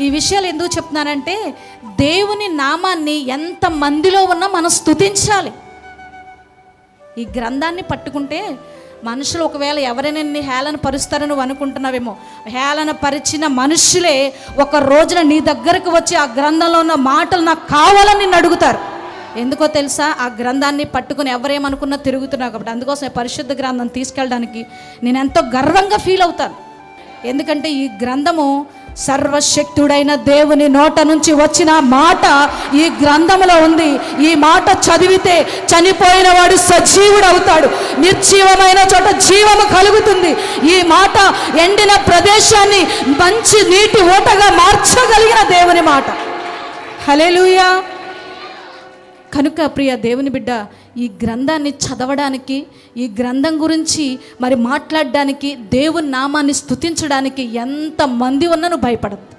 ఈ విషయాలు ఎందుకు చెప్తున్నానంటే దేవుని నామాన్ని ఎంత మందిలో ఉన్నా మనం స్తుతించాలి. ఈ గ్రంథాన్ని పట్టుకుంటే మనుషులు ఒకవేళ ఎవరైనా నిన్ను హేళన పరుస్తారని నువ్వు అనుకుంటున్నావేమో హేళన పరిచిన మనుషులే ఒక రోజున నీ దగ్గరకు వచ్చి ఆ గ్రంథంలో ఉన్న మాటలు నాకు కావాలని నిన్ను అడుగుతారు. ఎందుకో తెలుసా? ఆ గ్రంథాన్ని పట్టుకుని ఎవరేమనుకున్నా తిరుగుతున్నావు కాబట్టి అందుకోసం పరిశుద్ధ గ్రంథం తీసుకెళ్ళడానికి నేను ఎంతో గర్వంగా ఫీల్ అవుతాను. ఎందుకంటే ఈ గ్రంథము సర్వశక్తుడైన దేవుని నోట నుంచి వచ్చిన మాట ఈ గ్రంథంలో ఉంది. ఈ మాట చదివితే చనిపోయిన వాడు సజీవుడు అవుతాడు. నిర్జీవమైన చోట జీవము కలుగుతుంది. ఈ మాట ఎండిన ప్రదేశాన్ని మంచి నీటి ఓటగా మార్చగలిగిన దేవుని మాట. హలేలుయా కనుక ప్రియ దేవుని బిడ్డ ఈ గ్రంథాన్ని చదవడానికి ఈ గ్రంథం గురించి మరి మాట్లాడడానికి దేవుని నామాన్ని స్తుతించడానికి ఎంత మంది ఉన్నా నువ్వు భయపడద్దు.